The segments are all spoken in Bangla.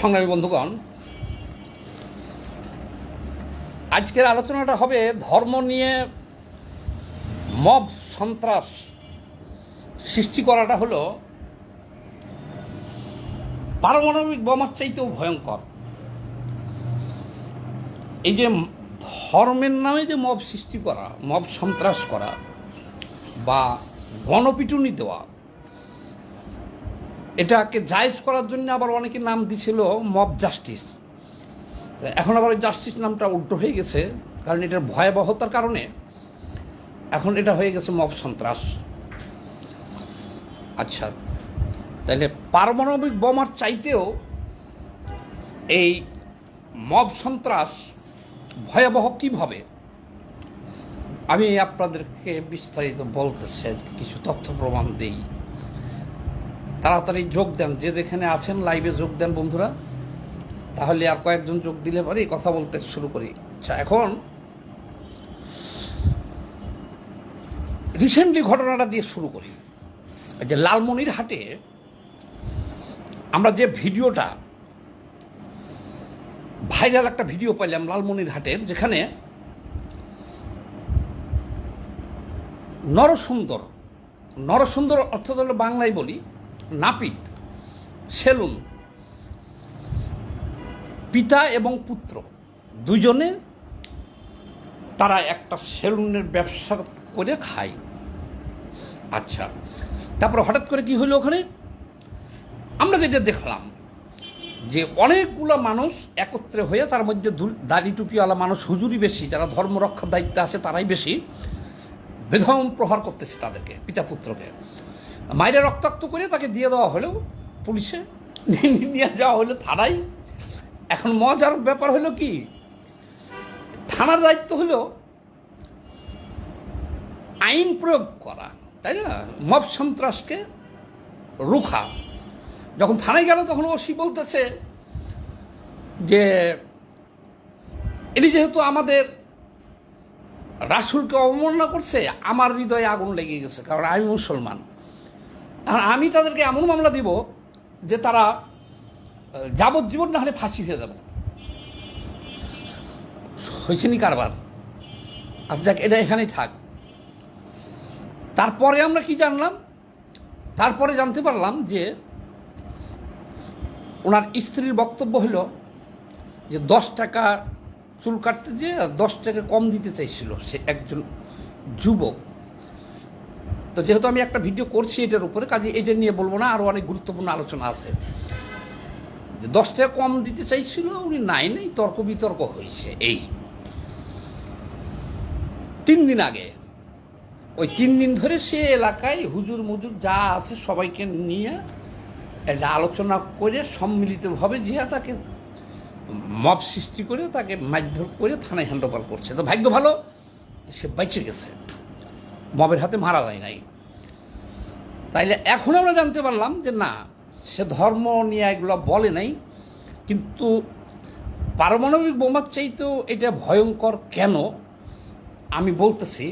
সংগ্রামী বন্ধুগণ, আজকের আলোচনাটা হবে ধর্ম নিয়ে মব সন্ত্রাস সৃষ্টি করাটা হলো পারমাণবিক বোমার চাইতেও ভয়ঙ্কর। এই যে ধর্মের নামে যে মব সৃষ্টি করা, মব সন্ত্রাস করা বা গণপিটুনি দেওয়া এটাকে জায়েজ করার জন্য আবার অনেকে নাম দিছিল মব জাস্টিস। এখন আবার ওই জাস্টিস নামটা উল্টো হয়ে গেছে, কারণ এটার ভয়াবহতার কারণে এখন এটা হয়ে গেছে মব সন্ত্রাস। আচ্ছা তাহলে পারমাণবিক বোমার চাইতেও এই মব সন্ত্রাস ভয়াবহ কীভাবে? আমি আপনাদেরকে বিস্তারিত বলতেছি, আজকে কিছু তথ্য প্রমাণ দিই। তাড়াতাড়ি যোগ দেন। যে যেখানে আছেন লাইভে যোগ দেন বন্ধুরা। তাহলে আর কয়েকজন যোগ দিলে পরে কথা বলতে শুরু করি। আচ্ছা এখন রিসেন্টলি ঘটনাটা দিয়ে শুরু করি। যে লালমনির হাটে আমরা যে ভিডিওটা ভাইরাল একটা ভিডিও পাইলাম লালমনির হাটের যেখানে নরসুন্দর নরসুন্দর অর্থ হলো বাংলায় বলি নাপিত, সেলুন, পিতা এবং পুত্র, দুজনে তারা একটা সেলুনের ব্যবসা করে খায়। আচ্ছা তারপর হঠাৎ করে কি হলো ওখানে? আমরা যেটা দেখলাম যে অনেকগুলো মানুষ একত্রে হয়ে তার মধ্যে দাড়ি টুপিওয়ালা মানুষ, হুজুরি বেশি, যারা ধর্ম রক্ষার দায়িত্বে আছে তারাই বেশি বেধম প্রহার করতেছে তাদেরকে, পিতা পুত্রকে। মায়ের রক্তাক্ত করে তাকে দিয়ে দেওয়া হলো পুলিশে। নিয়ে যাওয়া হলো থানায়। এখন মজার ব্যাপার হলো কি, থানার দায়িত্ব হলো আইন প্রয়োগ করা, তাই না? মব সন্ত্রাসকে রুখা। যখন থানায় গেল তখন ওসি বলতেছে যে, এটি যেহেতু আমাদের রাসুলকে অবমাননা করছে, আমার হৃদয়ে আগুন লেগে গেছে, কারণ আমি মুসলমান। আর আমি তাদেরকে এমন মামলা দিব যে তারা যাবজ্জীবন না হলে ফাঁসি হয়ে যাবে। হয়েছে নি কারবার? আর যাক, এটা এখানেই থাক। তারপরে আমরা কি জানলাম? তারপরে জানতে পারলাম যে ওনার স্ত্রীর বক্তব্য হলো যে দশ টাকা চুল কাটতে যে দশ টাকা কম দিতে চাইছিল সে একজন যুবক। তো যেহেতু আমি একটা ভিডিও করছি এটার উপরে, কাজে এটা নিয়ে বলব না আরও অনেক গুরুত্বপূর্ণ আলোচনা আছে। যে দশটা কম দিতে চাইছিল, উনি নাই নাই, তর্ক বিতর্ক হয়েছে, এই। তিন দিন আগে, ওই তিন দিন ধরে সে এলাকায় হুজুর মুজুর যা আছে সবাইকে নিয়ে একটা আলোচনা করে সম্মিলিতভাবে যে তাকে মব সৃষ্টি করে, তাকে মারধর করে থানায় হ্যান্ডওভার করছে। তো ভাগ্য ভালো, সে বেঁচে গেছে। মবের হাতে মারা যায় নাই। তাইলে এখন আমরা জানতে পারলাম যে না, সে ধর্ম নিয়ে এগুলো বলে নাই, কিন্তু পারমাণবিক বোমার চাইতেও এটা ভয়ঙ্কর কেন? আমি বলতেছি,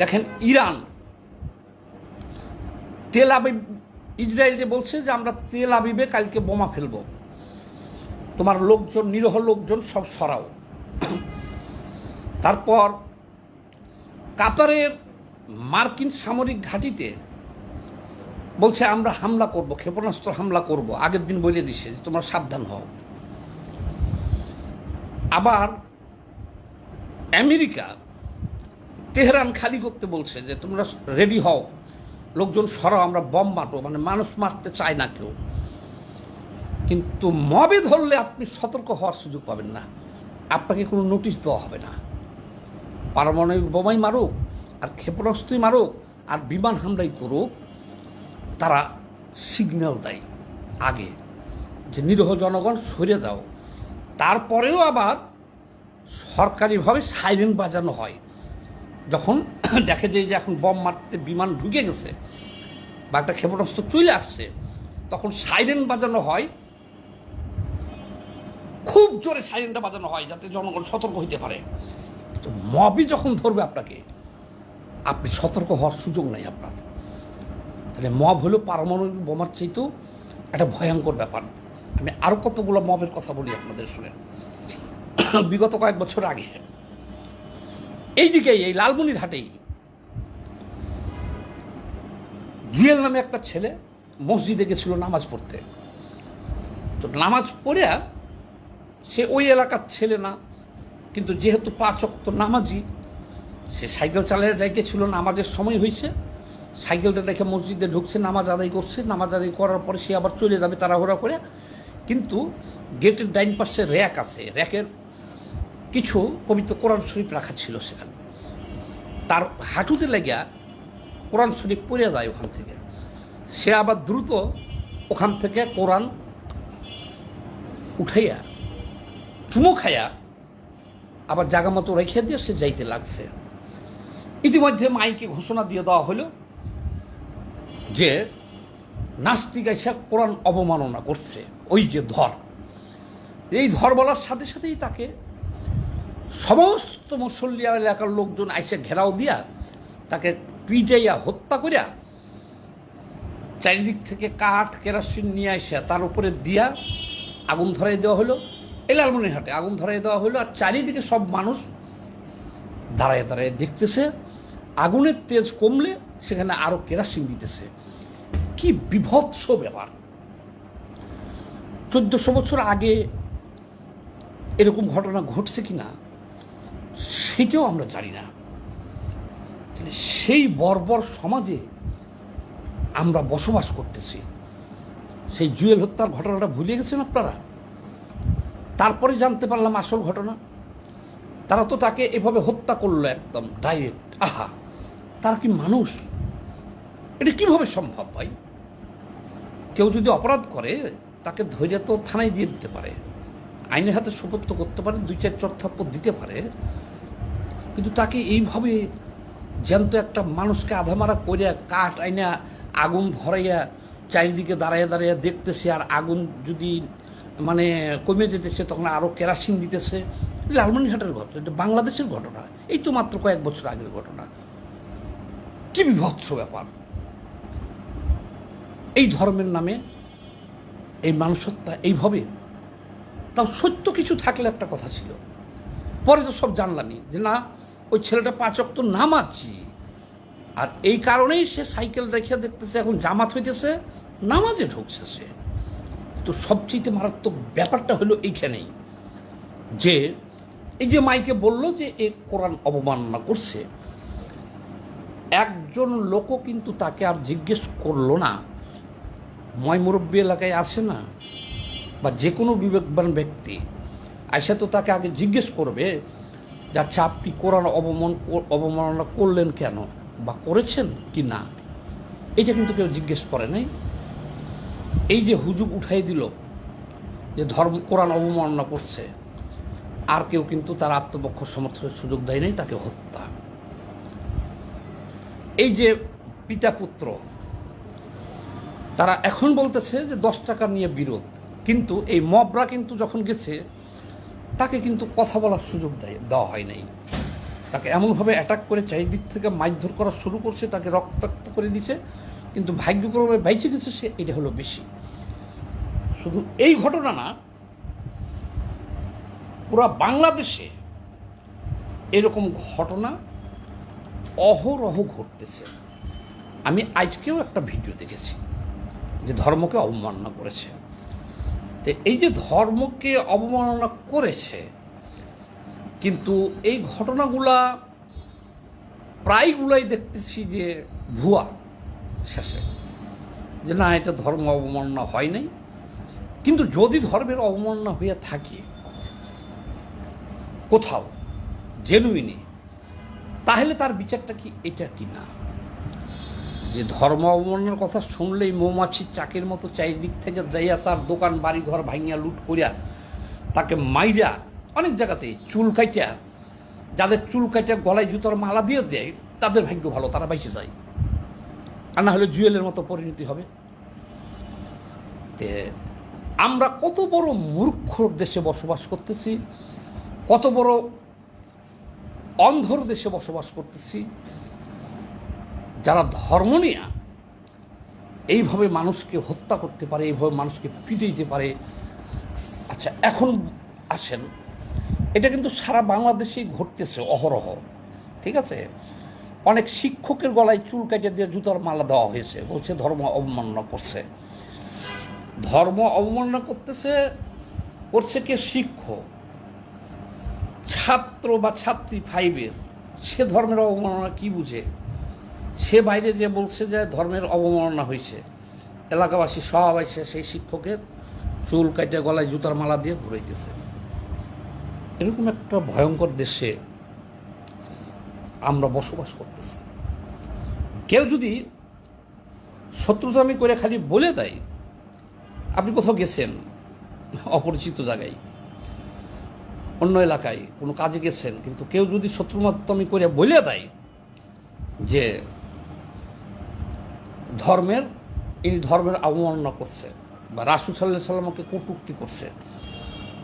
দেখেন ইরান, তেল আবিব, ইসরায়েল যে বলছে যে আমরা তেল আবিবে কালকে বোমা ফেলব। তোমার লোকজন, নিরহ লোকজন সব সরাও। তারপর কাতারের মার্কিন সামরিক ঘাঁটিতে বলছে, আমরা হামলা করব, ক্ষেপণাস্ত্র হামলা করব। আগের দিন বলে দিছে যে, তোমরা সাবধান হও। আবার আমেরিকা তেহরান খালি করতে বলছে যে, তোমরা রেডি হও। লোকজন সরাও, আমরা বম মারবো। মানে মানুষ মারতে চায় না কেউ। কিন্তু মবে ধরলে আপনি সতর্ক হওয়ার সুযোগ পাবেন না। আপনাকে কোনো নোটিশ দেওয়া হবে না। পারমাণবিক বোমাই মারুক আর ক্ষেপণাস্ত্রই মারুক আর বিমান হামলাই করুক, তারা সিগন্যাল দেয় আগে যে নিরীহ জনগণ সরে দাও তারপরেও আবার সরকারিভাবে সাইরেন বাজানো হয়। যখন দেখে যে এখন বম মারতে বিমান ঢুকে গেছে বা একটা ক্ষেপণাস্ত্র চলে আসছে, তখন সাইরেন বাজানো হয়। খুব জোরে সাইরেনটা বাজানো হয় যাতে জনগণ সতর্ক হইতে পারে। তো মবই যখন ধরবে আপনাকে আপনি সতর্ক হওয়ার সুযোগ নাই আপনার। তাহলে মব হলো পারমাণবিক বোমার চাইতেও একটা ভয়ঙ্কর ব্যাপার। আমি আরও কতগুলো মবের কথা বলি আপনাদের শুনে। বিগত কয়েক বছর আগে। এইদিকেই এই লালমনির হাটেই জুয়েল নামে একটা ছেলে মসজিদে গেছিল নামাজ পড়তে। তো নামাজ পড়ে সে ওই এলাকার ছেলে না, কিন্তু যেহেতু পাঁচ অক্ত নামাজি সে সাইকেল চালিয়ে যাইতেছিল নামাজের সময় হয়েছে। সাইকেলটা রেখে মসজিদে ঢুকছে, নামাজ আদায় করছে। নামাজ আদায় করার পরে সে আবার চলে যাবে তাড়াহুড়া করে। কিন্তু গেটের ডাইন পাশে র্যাক আছে। র্যাকের কিছু পবিত্র কোরআন শরীফ রাখা ছিল সেখানে। তার হাঁটুতে লেগিয়া কোরআন শরীফ পড়ে যায় ওখান থেকে। সে আবার দ্রুত ওখান থেকে কোরআন উঠাইয়া, চুমো খাইয়া আবার জাগা মতো রেখে দিয়ে সে যাইতে লাগছে। ইতিমধ্যে মাইকে ঘোষণা দিয়ে দেওয়া হলো যে নাস্তিক এসে কোরআন অবমাননা করছে। ওই যে ধর। এই ধর বলার সাথে সাথেই তাকে সমস্ত মুসল্লিয়া এলাকার লোকজন আইসে ঘেরাও দিয়া তাকে পিটাইয়া হত্যা করিয়া চারিদিক থেকে কাঠ, কেরাসিন নিয়ে আসে তার উপরে দিয়া আগুন ধরাই দেওয়া হলো। এই লালমনিরহাটে আগুন ধরাই দেওয়া হলো আর চারিদিকে সব মানুষ দাঁড়ায় দাঁড়ায় দেখতেছে। আগুনের তেজ কমলে সেখানে আরও কেরাসিন দিতেছে। কি বিভৎস ব্যাপার। চোদ্দশো বছর আগে এরকম ঘটনা ঘটছে কিনা, সেটাও আমরা জানি না। সেই বর্বর সমাজে আমরা বসবাস করতেছি। সেই জুয়েল হত্যার ঘটনাটা ভুলে গেছেন আপনারা? তারপরে জানতে পারলাম আসল ঘটনা। তারা তো তাকে এভাবে হত্যা করল একদম, ডাইরেক্ট। আহা! তার কি মানুষ? এটা কীভাবে সম্ভব ভাই? কেউ যদি অপরাধ করে, তাকে ধৈর্য তো থানায় দিয়ে দিতে পারে। আইনের হাতে সুপত্ত করতে পারে, দুই চার চর্থাপ্পর দিতে পারে। কিন্তু তাকে এইভাবে জ্যান্ত একটা মানুষকে আধামারা করে কাঠ আইনা আগুন ধরাইয়া চারিদিকে দাঁড়াইয়া দাঁড়াইয়া দেখতেছে, আর আগুন যদি মানে কমে যেতেছে তখন আরও কেরাসিন দিতেছে। লালমনিরহাটের ঘটনা, এটা বাংলাদেশের ঘটনা। এই তো মাত্র কয়েক বছর আগের ঘটনা। কি বিভৎস ব্যাপার। এই ধর্মের নামে, এই মানুষত্বা এইভাবে, তাও সত্য কিছু থাকলে একটা কথা ছিল। পরে তো সব জানলামই যে না, ওই ছেলেটা পাঁচ অক্ত নামাজি। আর এই কারণেই সে সাইকেল রেখে দেখতেছে, এখন জামাত হইতেছে, নামাজে ঢুকছে সে। তো সবচেয়ে মারাত্মক ব্যাপারটা হলো এইখানেই যে, এই যে মাইকে বলল যে এ কোরআন অবমাননা করছে একজন লোকও কিন্তু তাকে আর জিজ্ঞেস করল না। ময় মুরব্বী এলাকায় আসে না? বা যে কোনো বিবেকবান ব্যক্তি। আইসা তো তাকে আগে জিজ্ঞেস করবে যে আচ্ছা আপনি কোরআন অবমান অবমাননা করলেন কেন? বা করেছেন কি না? এটা কিন্তু কেউ জিজ্ঞেস করে নাই। এই যে হুজুগ উঠাই দিল যে, ধর্ম, কোরআন অবমাননা করছে, আর কেউ কিন্তু তার আত্মপক্ষ সমর্থনের সুযোগ দেয় নাই, তাকে হত্যা। এই যে পিতা পুত্র, তারা এখন বলতেছে যে দশ টাকা নিয়ে বিরোধ। কিন্তু এই মবরা কিন্তু যখন গেছে, তাকে কিন্তু কথা বলার সুযোগ দেয় দেওয়া হয় নাই। তাকে এমনভাবে অ্যাটাক করে চারিদিক থেকে মারধর করা শুরু করছে, তাকে রক্তাক্ত করে দিছে। কিন্তু ভাগ্যক্রমে বাইচে গেছে সে, এটা হলো বেশি। শুধু এই ঘটনা না, পুরা বাংলাদেশে এরকম ঘটনা অহরহ ঘটতেছে। আমি আজকেও একটা ভিডিও দেখেছি যে ধর্মকে অবমাননা করেছে। তো এই যে ধর্মকে অবমাননা করেছে, কিন্তু এই ঘটনাগুলা প্রায়গুলাই দেখতেছি যে ভুয়া শেষে। যে না, এটা ধর্ম অবমাননা হয় নাই। কিন্তু যদি ধর্মের অবমাননা হইয়া থাকে, কোথাও জেনুইনি তাহলে তার বিচারটা কি এটা কি না? যে ধর্ম অবমাননার কথা শুনলেই মৌমাছির চাকের মতো চারিদিক থেকে যাইয়া তার দোকান বাড়ি ঘর ভাঙিয়া লুট করিয়া তাকে মাইরা অনেক জায়গাতে চুল কাটিয়া যাদের চুল কাটিয়া গলায় জুতোর মালা দিয়ে দেয়, তাদের ভাগ্য ভালো, তারা বাইসে যায়। আর না হলে জুয়েলের মতো পরিণতি হবে। তে আমরা কত বড় মূর্খ দেশে বসবাস করতেছি, কত বড় অন্ধর দেশে বসবাস করতেছি, যারা ধর্ম নিয়ে এইভাবে মানুষকে হত্যা করতে পারে, এইভাবে মানুষকে পিটাইতে পারে। আচ্ছা এখন আসেন। এটা কিন্তু সারা বাংলাদেশেই ঘটতেছে অহরহ, ঠিক আছে? অনেক শিক্ষকের গলায় চুল কাটিয়ে দিয়ে জুতার মালা দেওয়া হয়েছে, বলছে ধর্ম অবমাননা করছে। ধর্ম অবমাননা করতেছে, করছে কে শিক্ষক? ছাত্র বা ছাত্রী ফাইভের সে ধর্মের অবমাননা কি বুঝে? সে বাইরে যে বলছে যে ধর্মের অবমাননা হয়েছে। এলাকাবাসী সব এসে সেই শিক্ষকের চুল কাটে গলায় জুতার মালা দিয়ে ঘুরাইতেছে। এরকম একটা ভয়ঙ্কর দেশে আমরা বসবাস করতেছি। কেউ যদি শত্রুতামি করে খালি বলে দেয়, আপনি কোথাও গেছেন, অপরিচিত জায়গায় অন্য এলাকায় কোনো কাজে গেছেন, কিন্তু কেউ যদি শত্রুমাত্তমি করে বলে দেয় যে ধর্মের, ইনি ধর্মের অবমাননা করছে বা রাসুল সাল্লাহ সাল্লামকে কটুক্তি করছে,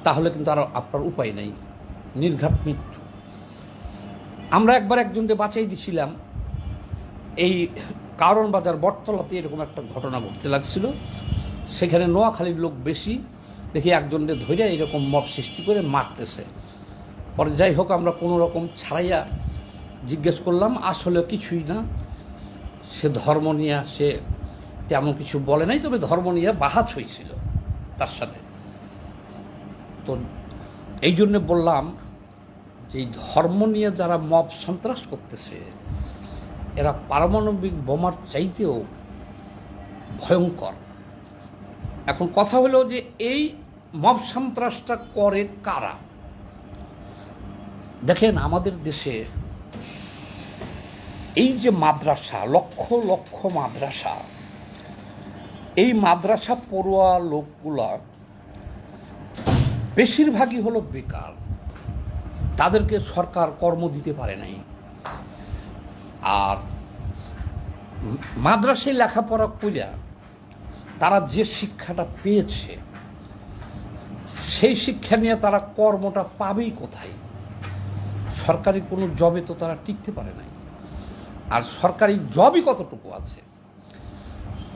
তাহলে কিন্তু আর আপনার উপায় নেই, নির্ঘাত মৃত্যু। আমরা একবার একজনকে বাঁচাই দিছিলাম, এই কারণ বাজার বটতলাতে এরকম একটা ঘটনা ঘটতে লাগছিল, সেখানে নোয়াখালীর লোক বেশি দেখি একজনকে ধরে এরকম মব সৃষ্টি করে মারতেছে। পরে যাই হোক, আমরা কোনো রকম ছাড়াইয়া জিজ্ঞেস করলাম, আসলে কিছুই না। সে ধর্ম নিয়ে সে তেমন কিছু বলে নাই, তবে ধর্ম নিয়ে বাহাত হয়েছিল তার সাথে। তো এই জন্য বললাম যে ধর্ম নিয়ে যারা মব সন্ত্রাস করতেছে, এরা পারমাণবিক বোমার চাইতেও ভয়ঙ্কর। এখন কথা হলো যে এই মব সন্ত্রাসটা করে কারা? দেখেন আমাদের দেশে এই যে মাদ্রাসা, লক্ষ লক্ষ মাদ্রাসা, এই মাদ্রাসা পড়ুয়া লোকগুলা বেশিরভাগই হলো বেকার। তাদেরকে সরকার কর্ম দিতে পারে নাই। আর মাদ্রাসায় লেখাপড়া কইরা তারা যে শিক্ষাটা পেয়েছে, সেই শিক্ষা নিয়ে তারা কর্মটা পাবেই কোথায়? সরকারি কোনো জবে তো তারা টিকতে পারে নাই। আর সরকারি জবই কতটুকু আছে?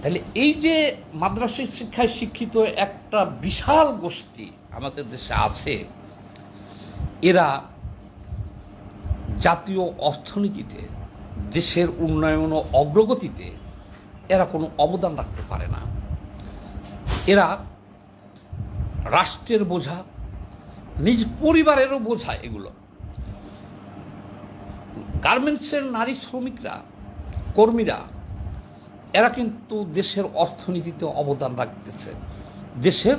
তাহলে এই যে মাদ্রাসিক শিক্ষায় শিক্ষিত একটা বিশাল গোষ্ঠী আমাদের দেশে আছে, এরা জাতীয় অর্থনীতিতে, দেশের উন্নয়ন ও অগ্রগতিতে এরা কোনো অবদান রাখতে পারে না। এরা রাষ্ট্রের বোঝা, নিজ পরিবারেরও বোঝা এগুলো। গার্মেন্টসের নারী শ্রমিকরা, কর্মীরা, এরা কিন্তু দেশের অর্থনীতিতে অবদান রাখতেছে, দেশের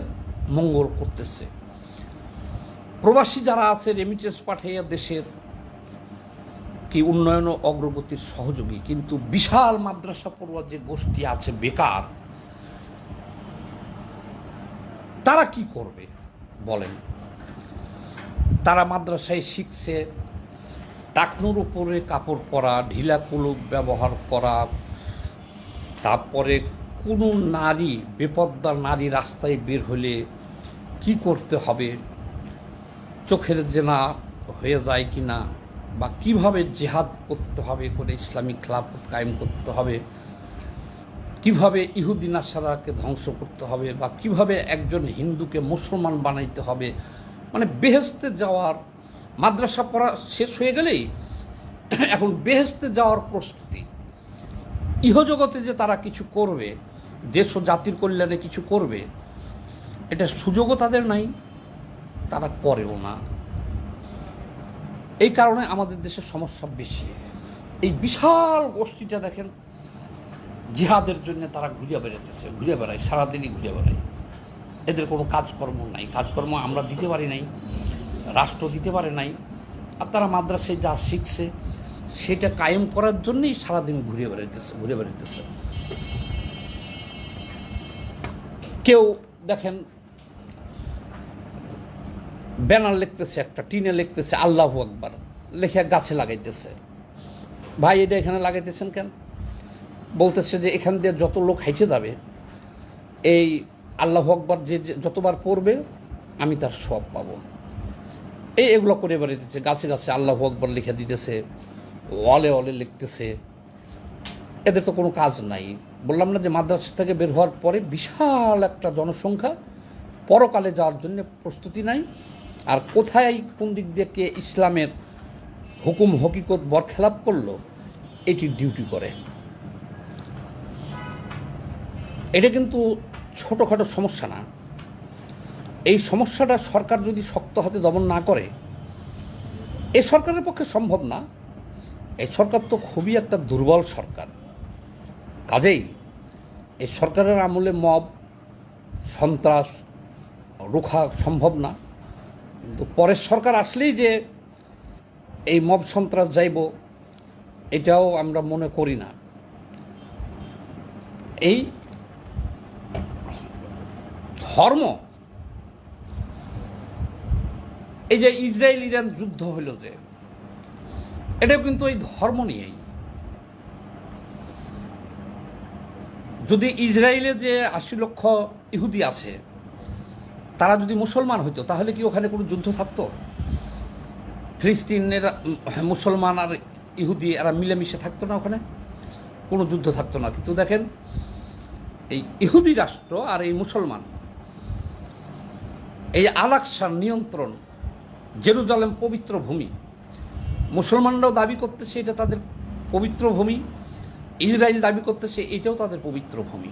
মঙ্গল করতেছে। প্রবাসী যারা আছে রেমিটেন্স পাঠাইয়া দেশের কি উন্নয়ন ও অগ্রগতির সহযোগী, কিন্তু বিশাল মাদ্রাসা পড়ুয়া যে গোষ্ঠী আছে, বেকার তারা কি করবে? বলেন। তারা মাদ্রাসায় শিখছে, টাকনুর উপরে কাপড় পরা, ঢিলা কুলুক ব্যবহার করা, তারপরে কোনো নারী বেপদ্দা নারী রাস্তায় বের হলে কি করতে হবে? চোখের জেনা হয়ে যায় কি না বা কীভাবে জেহাদ করতে হবে? করে ইসলামিক খেলাফত কায়েম করতে হবে? কীভাবে ইহুদি নাসারাকে ধ্বংস করতে হবে বা কীভাবে একজন হিন্দুকে মুসলমান বানাইতে হবে? মানে বেহেস্তে যাওয়ার মাদ্রাসা পড়া শেষ হয়ে গেলেই এখন বেহেস্তে যাওয়ার প্রস্তুতি। ইহজগতে যে তারা কিছু করবে, দেশ ও জাতির কল্যাণে কিছু করবে, এটা সুযোগও তাদের নাই, তারা করেও না। এই কারণে আমাদের দেশের সমস্যা বেশি। এই বিশাল গোষ্ঠীটা দেখেন জিহাদের জন্য তারা ঘুরে বেড়াতেছে ঘুরে বেড়ায়, সারাদিনই ঘুরে বেড়ায়। এদের কোনো কাজকর্ম নাই। কাজকর্ম আমরা দিতে পারি নাই, রাষ্ট্র দিতে পারে নাই, আর তারা মাদ্রাসায় যা শিখছে, সেটা কায়েম করার জন্যই সারাদিন ঘুরে বেড়াইতেছে ঘুরে বেড়াইতেছে। কেউ দেখেন, ব্যানার লিখতেছে একটা, টিনে লিখতেছে, আল্লাহ আকবার লেখে গাছে লাগাইতেছে। ভাই, এটা এখানে লাগাইতেছেন কেন? বলতেছে যে এখান দিয়ে যত লোক হেঁটে যাবে, এই আল্লাহ আকবর যে যতবার পড়বে, আমি তার সব পাব। এই এগুলো করে বেড়াইতেছে, গাছে গাছে আল্লাহ আকবর লিখে দিতেছে, ওয়ালে ওয়ালে লিখতেছে। এদের তো কোনো কাজ নাই। বললাম না যে মাদ্রাসা থেকে বের হওয়ার পরে বিশাল একটা জনসংখ্যা, পরকালে যাওয়ার জন্য প্রস্তুতি নাই। আর কোথায় কোন দিক দিয়ে কে ইসলামের হুকুম, হকিকত বরখেলাপ করল, এটি ডিউটি করে। এটা কিন্তু ছোটোখাটো সমস্যা না। এই সমস্যাটা সরকার যদি শক্ত হাতে দমন না করে, এ সরকারের পক্ষে সম্ভব না। এই সরকার তো খুবই একটা দুর্বল সরকার। কাজেই এই সরকারের আমলে মব, সন্ত্রাস, রোখা সম্ভব না। কিন্তু পরের সরকার আসলেই যে এই মব সন্ত্রাস যাইব, এটাও আমরা মনে করি না। এই ধর্ম। এই যে ইসরায়েল ইরান যুদ্ধ হইল যে, এটাও কিন্তু এই ধর্ম নিয়েই। যদি ইসরায়েলে যে আশি লক্ষ ইহুদি আছে, তারা যদি মুসলমান হইতো, তাহলে কি ওখানে কোনো যুদ্ধ থাকতো? ফিলিস্তিনের মুসলমান আর ইহুদি এরা মিলেমিশে থাকতো না ওখানে? কোনো যুদ্ধ থাকতো না। কিন্তু দেখেন, এই ইহুদি রাষ্ট্র আর এই মুসলমান এই আলাকসার নিয়ন্ত্রণ, জেরুজালেম পবিত্র ভূমি। মুসলমানরাও দাবি করতেছে এটা তাদের পবিত্র ভূমি ইসরায়েল দাবি করতেছে এটাও তাদের পবিত্র ভূমি।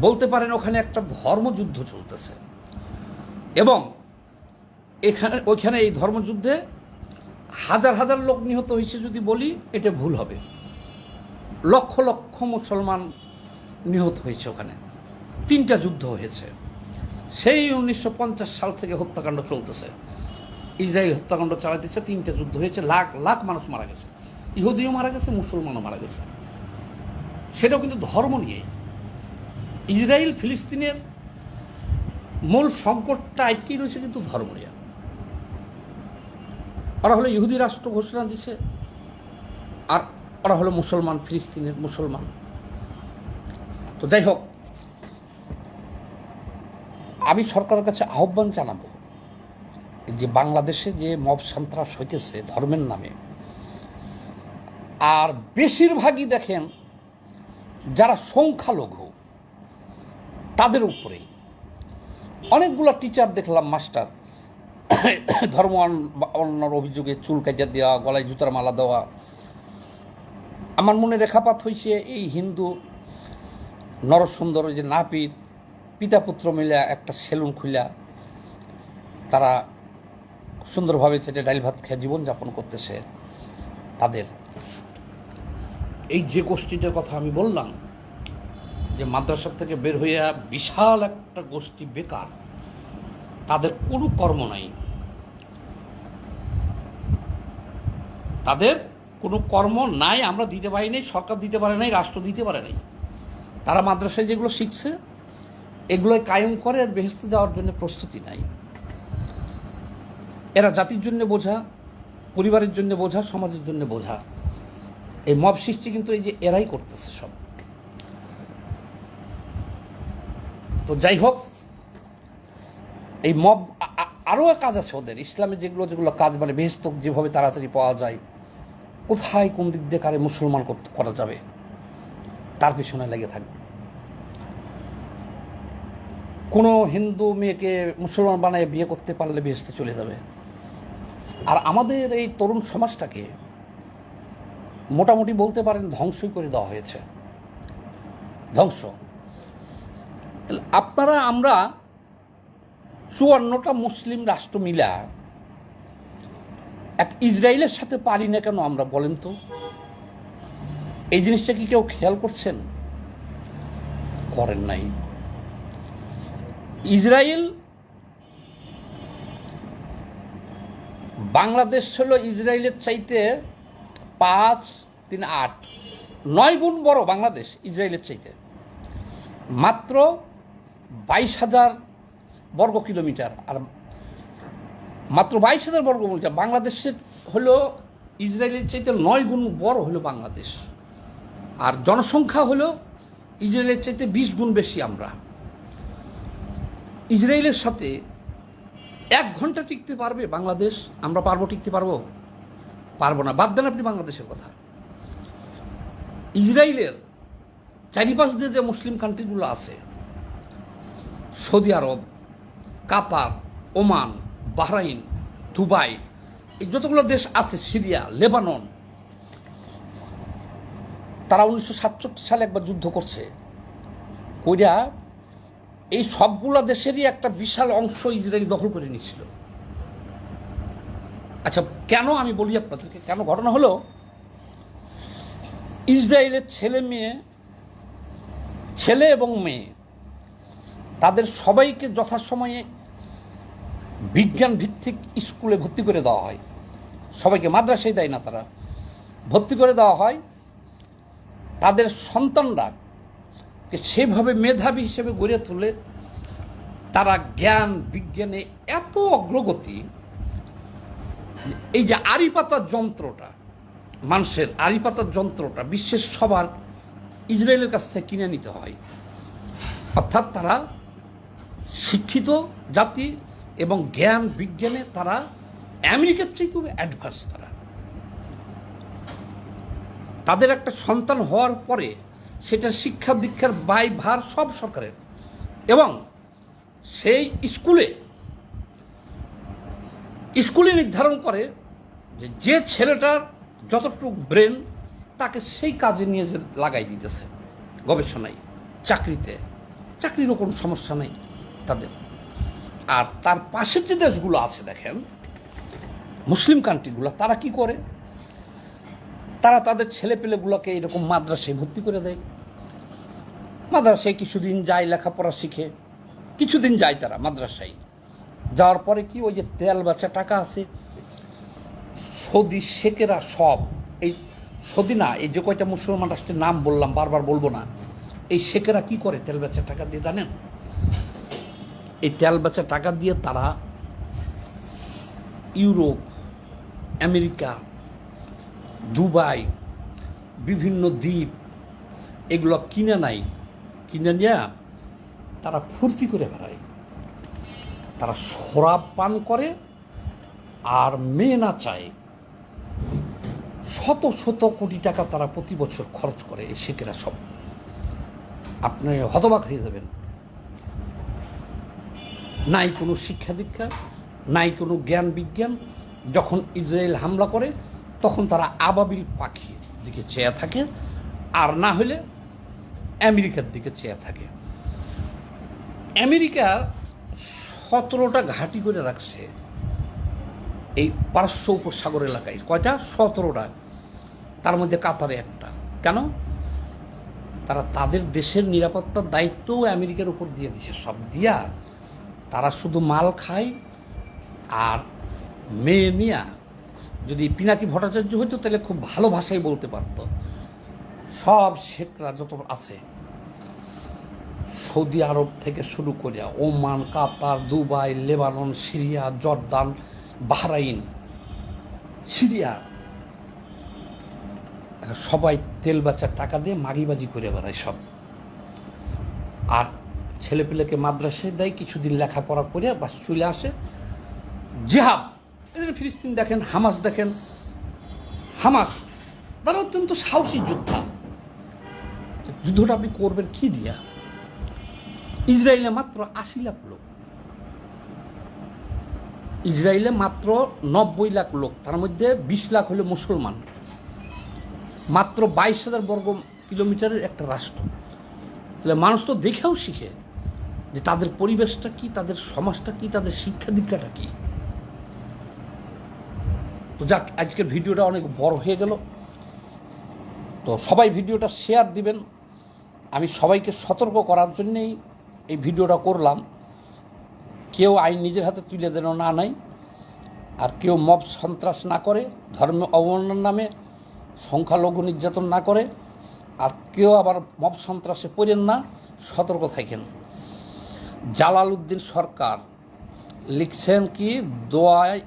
বলতে পারেন ওখানে একটা ধর্মযুদ্ধ চলতেছে। এবং এখানে, ওইখানে এই ধর্মযুদ্ধে হাজার হাজার লোক নিহত হয়েছে যদি বলি, এটা ভুল হবে। লক্ষ লক্ষ মুসলমান নিহত হয়েছে ওখানে। তিনটা যুদ্ধ হয়েছে। সেই উনিশশো পঞ্চাশ সাল থেকে হত্যাকাণ্ড চলতেছে। ইসরায়েল হত্যাকাণ্ড চালাতেছে তিনটা যুদ্ধ হয়েছে, লাখ লাখ মানুষ মারা গেছে। ইহুদিও মারা গেছে, মুসলমানও মারা গেছে। সেটাও কিন্তু ধর্ম নিয়ে। ইসরায়েল ফিলিস্তিনের মূল সংকটটা আটকেই রয়েছে কিন্তু ধর্ম নিয়ে। ওরা হলো ইহুদি রাষ্ট্র ঘোষণা দিছে, আর ওরা হলো মুসলমান, ফিলিস্তিনের মুসলমান। তো যাই হোক আমি সরকারের কাছে আহ্বান জানাব যে বাংলাদেশে যে মব সন্ত্রাস হইতেছে ধর্মের নামে, আর বেশিরভাগই দেখেন যারা সংখ্যালঘু, তাদের উপরে। অনেকগুলো টিচার দেখলাম মাস্টার ধর্ম অন্যার অভিযোগে চুল কাটিয়ে দেওয়া, গলায় জুতার মালা দেওয়া। আমার মনে রেখাপাত হয়েছে এই হিন্দু, নরসুন্দর যে নাপিত পিতা পুত্র মিলে একটা সেলুন খুলে তারা সুন্দরভাবে সেটা ডাইল ভাত খেয়ে জীবনযাপন করতেছে তাদের। এই যে গোষ্ঠীটার কথা আমি বললাম, যে মাদ্রাসা থেকে বের হইয়া বিশাল একটা গোষ্ঠী বেকার, তাদের কোনো কর্ম নাই। তাদের কোনো কর্ম নাই, আমরা দিতে পারি নাই, সরকার দিতে পারে নাই, রাষ্ট্র দিতে পারে নাই। তারা মাদ্রাসায় যেগুলো শিখছে এগুলোই কায়েম করে আর বেহেস্তে যাওয়ার জন্য প্রস্তুতি নাই। এরা জাতির জন্য বোঝা, পরিবারের জন্য বোঝা, সমাজের জন্য বোঝা। এই মব সৃষ্টি কিন্তু এই যে এরাই করতেছে সব। তো যাই হোক, এই মব আরও কাজ আছে ওদের। ইসলামের যেগুলো যেগুলো কাজ মানে বেহেস্ত যেভাবে তাড়াতাড়ি পাওয়া যায়, কোথায় কোন দিক দিয়ে কারে মুসলমান করা যাবে, তার পিছনে লেগে থাকবে। কোনো হিন্দু মেয়েকে মুসলমান বানায় বিয়ে করতে পারলে বেহেস্তে চলে যাবে। আর আমাদের এই তরুণ সমাজটাকে মোটামুটি বলতে পারেন ধ্বংসই করে দেওয়া হয়েছে। ধ্বংস। আপনারা, আমরা চুয়ান্নটা মুসলিম রাষ্ট্র মিলা এক ইসরায়েলের সাথে পারি না কেন আমরা, বলেন তো? এই জিনিসটা কি কেউ খেয়াল করছেন? করেন নাই। ইসরায়েল, বাংলাদেশ হলো ইসরায়েলের চাইতে পাঁচ, তিন, আট, নয় গুণ বড় বাংলাদেশ ইসরায়েলের চাইতে। মাত্র বাইশ হাজার বর্গ কিলোমিটার। আর মাত্র বাইশ হাজার বর্গ কিলোমিটার। বাংলাদেশের হলো ইসরায়েলের চাইতে নয় গুণ বড় হলো বাংলাদেশ। আর জনসংখ্যা হলো ইসরায়েলের চাইতে বিশ গুণ বেশি আমরা। ইসরায়েলের সাথে এক ঘণ্টা টিকতে পারবে বাংলাদেশ? আমরা পারব, টিকতে পারব? পারব না। বাদ দেন আপনি বাংলাদেশের কথা। ইসরায়েলের চারিপাশ দিয়ে যে মুসলিম কান্ট্রিগুলো আছে, সৌদি আরব, কাতার, ওমান, বাহরাইন, দুবাই, এই যতগুলো দেশ আছে, সিরিয়া, লেবানন, তারা উনিশশো সাতষট্টি সালে একবার যুদ্ধ করছে। কইরা এই সবগুলো দেশেরই একটা বিশাল অংশ ইসরায়েল দখল করে নিয়েছিল। আচ্ছা কেন আমি বলি আপনাদেরকে, কেন ঘটনা হলো? ইসরায়েলের ছেলে মেয়ে, ছেলে এবং মেয়ে, তাদের সবাইকে যথাসময়ে বিজ্ঞান ভিত্তিক স্কুলে ভর্তি করে দেওয়া হয়। সবাইকে মাদ্রাসায় দেয় না তারা। ভর্তি করে দেওয়া হয়। তাদের সন্তানরা সেভাবে মেধাবী হিসেবে গড়ে তোলে, তারা জ্ঞান, বিজ্ঞানে এত অগ্রগতি এই যে আরিপাতার যন্ত্রটা, মানুষের আরিপাতার যন্ত্রটা বিশ্বের সবার ইসরায়েলের কাছ থেকে কিনে নিতে হয়। অর্থাৎ তারা শিক্ষিত জাতি এবং জ্ঞান, বিজ্ঞানে তারা আমেরিকার চাইতেও অ্যাডভান্স তারা। তাদের একটা সন্তান হওয়ার পরে সেটা শিক্ষা দীক্ষার ব্যয় ভার সব সরকারের। এবং সেই স্কুলে স্কুলে নির্ধারণ করে যে যে ছেলেটার যতটুকু ব্রেন, তাকে সেই কাজে নিয়ে যে লাগাই দিতেছে গবেষণায়, চাকরিতে। চাকরিরও কোনো সমস্যা নেই তাদের। আর তার পাশের যে দেশগুলো আছে দেখেন, মুসলিম কান্ট্রিগুলো তারা কি করে? তারা তাদের ছেলেপেলেগুলোকে এরকম মাদ্রাসায় ভর্তি করে দেয়। মাদ্রাসায় কিছুদিন যায়, লেখাপড়া শিখে। কিছুদিন যায় তারা মাদ্রাসায়। যাওয়ার পরে কি, ওই যে তেল বেচা টাকা আছে, সৌদি শেখেরা সব, এই সৌদি না, এই যে কয়টা মুসলমান রাষ্ট্রের নাম বললাম, বারবার বলব না, এই শেখেরা কি করে তেল বেচা টাকা দিয়ে জানেন? এই তেল বেচা টাকা দিয়ে তারা ইউরোপ, আমেরিকা দুবাই, বিভিন্ন দ্বীপ, এগুলো কিনে নাই। কিনে নিয়ে তারা ফুর্তি করে বেড়ায়। তারা শরাব পান করে আর মেয়ে না চায়। শত শত কোটি টাকা তারা প্রতি বছর খরচ করে এই শেখেরা সব। আপনি হতবাক হয়ে যাবেন। নাই কোনো শিক্ষা দীক্ষা, নাই কোনো জ্ঞান বিজ্ঞান। যখন ইসরায়েল হামলা করে তখন তারা আবাবিল পাখি দিকে চেয়ে থাকে, আর না হলে আমেরিকার দিকে চেয়ে থাকে। আমেরিকা সতেরোটা ঘাঁটি করে রাখছে এই পার্শ্ব উপসাগর এলাকায়। কয়টা? সতেরোটা। তার মধ্যে কাতারে একটা। কেন? তারা তাদের দেশের নিরাপত্তার দায়িত্বও আমেরিকার উপর দিয়ে দিছে। সব দিয়া তারা শুধু মাল খায় আর মেয়ে নিয়া যদি পিনাকি ভট্টাচার্য হইতো, তাহলে খুব ভালো ভাষায় বলতে পারতো। সব শেখরা যত আছে। সৌদি আরব থেকে শুরু করে Oman, Qatar, Dubai, Lebanon, Syria, Jordan, Bahrain, Syria. সবাই তেল বাচ্চার টাকা দিয়ে মাগিবাজি করে বেড়ায় সব। আর ছেলেপিলেকে মাদ্রাসায় দেয়, কিছুদিন লেখাপড়া করে বাস চলে আসে। জিহাদ। এদের ফিলিস্তিন দেখেন, হামাস দেখেন, হামাস, তারা অত্যন্ত সাহসী যোদ্ধা। যুদ্ধটা আপনি করবেন কি দিয়া? ইসরায়েলে মাত্র আশি লাখ লোক। ইসরায়েলে মাত্র নব্বই লাখ লোক, তার মধ্যে বিশ লাখ হলো মুসলমান। মাত্র বাইশ হাজার বর্গ কিলোমিটারের একটা রাষ্ট্র। তাহলে মানুষ তো দেখেও শিখে যে তাদের পরিবেশটা কি, তাদের সমাজটা কি, তাদের শিক্ষা দীক্ষাটা কি। তো যাক, আজকের ভিডিওটা অনেক বড় হয়ে গেল। তো সবাই ভিডিওটা শেয়ার দিবেন। আমি সবাইকে সতর্ক করার জন্যেই এই ভিডিওটা করলাম। কেউ আইন নিজের হাতে তুলে দেন না নাই। আর কেউ মব সন্ত্রাস না করে, ধর্ম অবমাননার নামে সংখ্যালঘু নির্যাতন না করে, আর কেউ আবার মব সন্ত্রাসে পড়েন না, সতর্ক থাকেন। জালাল উদ্দিন সরকার লিখছেন কি, দোয়ায়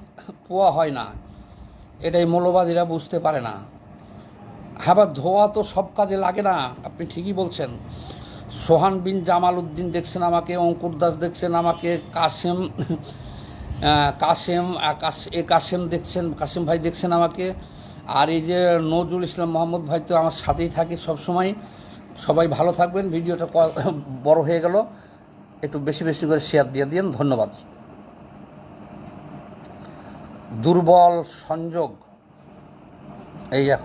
পোয়া হয় না। এটাই মৌলবাদীরা বুঝতে পারে না। হ্যাঁ ধোয়া তো সব কাজে লাগে না, আপনি ঠিকই বলছেন। সোহান বিন জামাল উদ্দিন দেখছেন আমাকে, অঙ্কুর দাস দেখছেন আমাকে কাসেম কাসেম এ কাসেম দেখছেন কাসেম ভাই দেখছেন আমাকে। আর এই যে নজরুল ইসলাম মোহাম্মদ ভাই তো আমার সাথেই থাকে সব সময় সবাই ভালো থাকবেন, ভিডিওটা বড় হয়ে গেল। একটু বেশি বেশি করে শেয়ার দিয়ে দিন ধন্যবাদ। দুর্বল সংযোগ। এই এখন